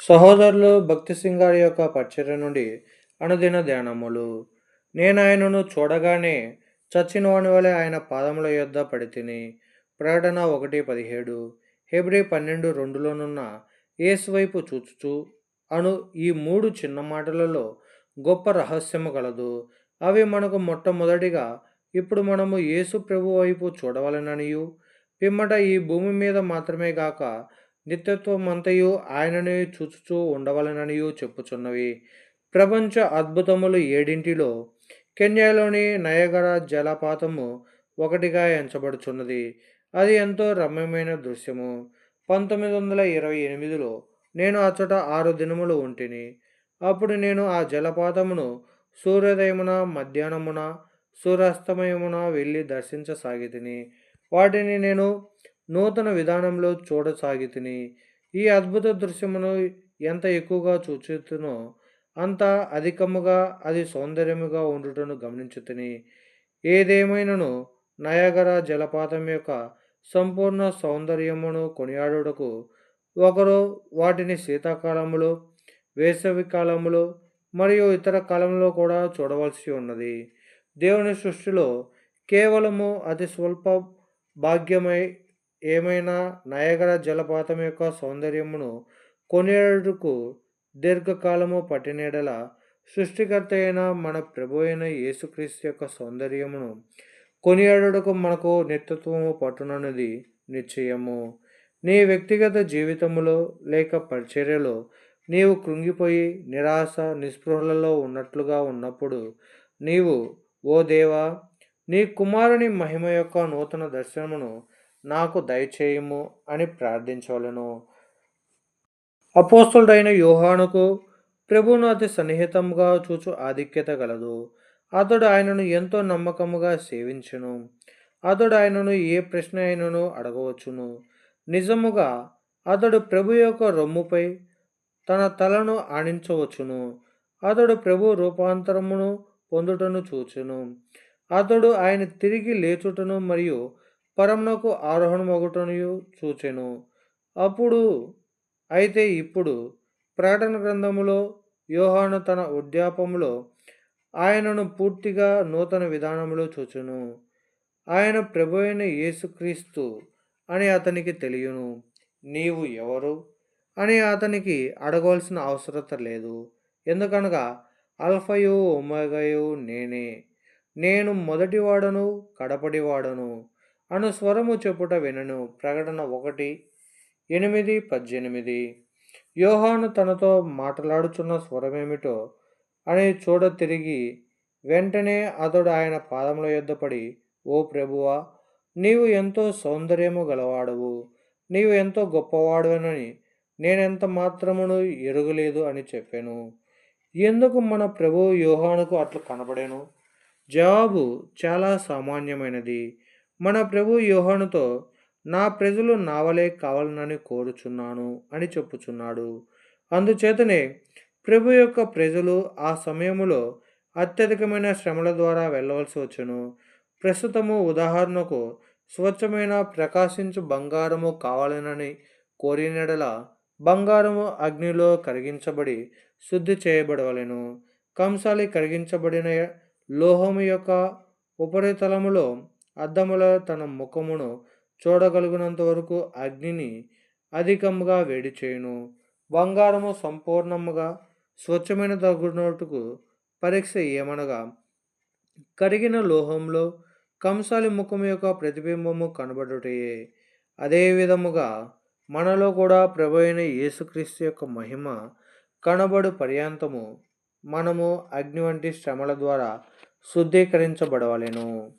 సహోదరులు భక్తి సింగారి యొక్క పరిచర్య నుండి అనుదిన ధ్యానములు. నేను ఆయనను చూడగానే చచ్చిన వాని వలె ఆయన పాదముల యొద్ద పడి తిని ప్రకటన ఒకటి పదిహేడు హెబ్రి పన్నెండు రెండులోనున్న ఏసు వైపు చూచుచు అను ఈ మూడు చిన్న మాటలలో గొప్ప రహస్యము కలదు అవి మనకు మొట్టమొదటిగా ఇప్పుడు మనము యేసు ప్రభు వైపు చూడవలననియు. పిమ్మట ఈ భూమి మీద మాత్రమే గాక నిత్యత్వమంతయు ఆయనని చూచుచూ ఉండవలననియు చెప్పుచున్నవి. ప్రపంచ అద్భుతములు ఏడింటిలో కెన్యాలోని నయగర జలపాతము ఒకటిగా ఎంచబడుచున్నది. అది ఎంతో రమ్యమైన దృశ్యము. పంతొమ్మిది వందల ఇరవై ఎనిమిదిలో నేను అచ్చట ఆరు దినములు ఉంటిని. అప్పుడు నేను ఆ జలపాతమును సూర్యోదయమున మధ్యాహ్నమున సూర్యాస్తమయమున వెళ్ళి దర్శించసాగితిని. వాటిని నేను నూతన విధానంలో చూడసాగితిని. ఈ అద్భుత దృశ్యమును ఎంత ఎక్కువగా చూచుతునో అంత అధికముగా అది సౌందర్యముగా ఉండుటను గమనించుతుని. ఏదేమైనను నయాగర జలపాతం యొక్క సంపూర్ణ సౌందర్యమును కొనియాడుటకు ఒకరు వాటిని శీతాకాలములో వేసవి కాలములో మరియు ఇతర కాలంలో కూడా చూడవలసి ఉన్నది. దేవుని సృష్టిలో కేవలము అతి స్వల్ప భాగ్యమై ఏమైనా నయగర జలపాతం యొక్క సౌందర్యమును కొనియాడుటకు దీర్ఘకాలము పట్టినెడల సృష్టికర్త అయిన మన ప్రభు అయిన యేసుక్రీస్తు యొక్క సౌందర్యమును కొనియాడుటకు మనకు నిత్యత్వము పట్టునన్నది నిశ్చయము. నీ వ్యక్తిగత జీవితములో లేక పరిచర్యలో నీవు కృంగిపోయి నిరాశ నిస్పృహలలో ఉన్నట్లుగా ఉన్నప్పుడు నీవు ఓ దేవా నీ కుమారుని మహిమ యొక్క నూతన దర్శనమును నాకు దయచేయము అని ప్రార్థించవలను. అపోస్తుడైన యోహానుకు ప్రభువును అతి సన్నిహితంగా చూచు ఆధిక్యత గలదు. అతడు ఆయనను ఎంతో నమ్మకముగా సేవించును. అతడు ఆయనను ఏ ప్రశ్న అయినను అడగవచ్చును. నిజముగా అతడు ప్రభు యొక్క రొమ్ముపై తన తలను ఆణించవచ్చును అతడు ప్రభు రూపాంతరమును పొందుటను చూచును. అతడు ఆయన తిరిగి లేచుటను మరియు పరమునకు ఆరోహణమగుటను చూచెను. అప్పుడు అయితే ఇప్పుడు ప్రకటన గ్రంథములో యోహాను తన ఉద్యాపములో ఆయనను పూర్తిగా నూతన విధానంలో చూచును. ఆయన ప్రభు అయిన యేసుక్రీస్తు అని అతనికి తెలియను. నీవు ఎవరు? అని అతనికి అడగవలసిన అవసరత లేదు. ఎందుకనగా అల్ఫయు ఒమగయు నేనే. నేను మొదటివాడను కడపడివాడను. అను స్వరము చెప్పుట వినను. ప్రకటన ఒకటి ఎనిమిది పద్దెనిమిది. యోహాను తనతో మాట్లాడుచున్న స్వరమేమిటో అని చూడ తిరిగి వెంటనే అతడు ఆయన పాదముల యొద్ద పడి ఓ ప్రభువా నీవు ఎంతో సౌందర్యము గలవాడవు. నీవు ఎంతో గొప్పవాడువనని నేనెంత మాత్రమును ఎరుగలేదు అని చెప్పాను. ఎందుకు మన ప్రభు యోహానుకు అట్లు కనబడాను? జవాబు చాలా సామాన్యమైనది. మన ప్రభు యోహనుతో నా ప్రజలు నావలే కావాలనని కోరుచున్నాను అని చెప్పుచున్నాడు. అందుచేతనే ప్రభు యొక్క ప్రజలు ఆ సమయములో అత్యధికమైన శ్రమల ద్వారా వెళ్ళవలసి వచ్చును. ప్రస్తుతము ఉదాహరణకు స్వచ్ఛమైన ప్రకాశించు బంగారము కావాలనని కోరినడల బంగారము అగ్నిలో కరిగించబడి శుద్ధి చేయబడవలెను. కంసాలి కరిగించబడిన లోహము యొక్క ఉపరితలములో అద్దముల తన ముఖమును చూడగలిగినంత వరకు అగ్నిని అధికముగా వేడి చేయును. బంగారము సంపూర్ణముగా స్వచ్ఛమైన తగ్గునట్టుకు పరీక్ష ఏమనగా కరిగిన లోహంలో కంసాలి ముఖం యొక్క ప్రతిబింబము కనబడుటయే. అదే విధముగా మనలో కూడా ప్రభు అయిన యేసుక్రీస్తు యొక్క మహిమ కనబడు పర్యాంతము మనము అగ్ని వంటి శ్రమల ద్వారా శుద్ధీకరించబడవలెను.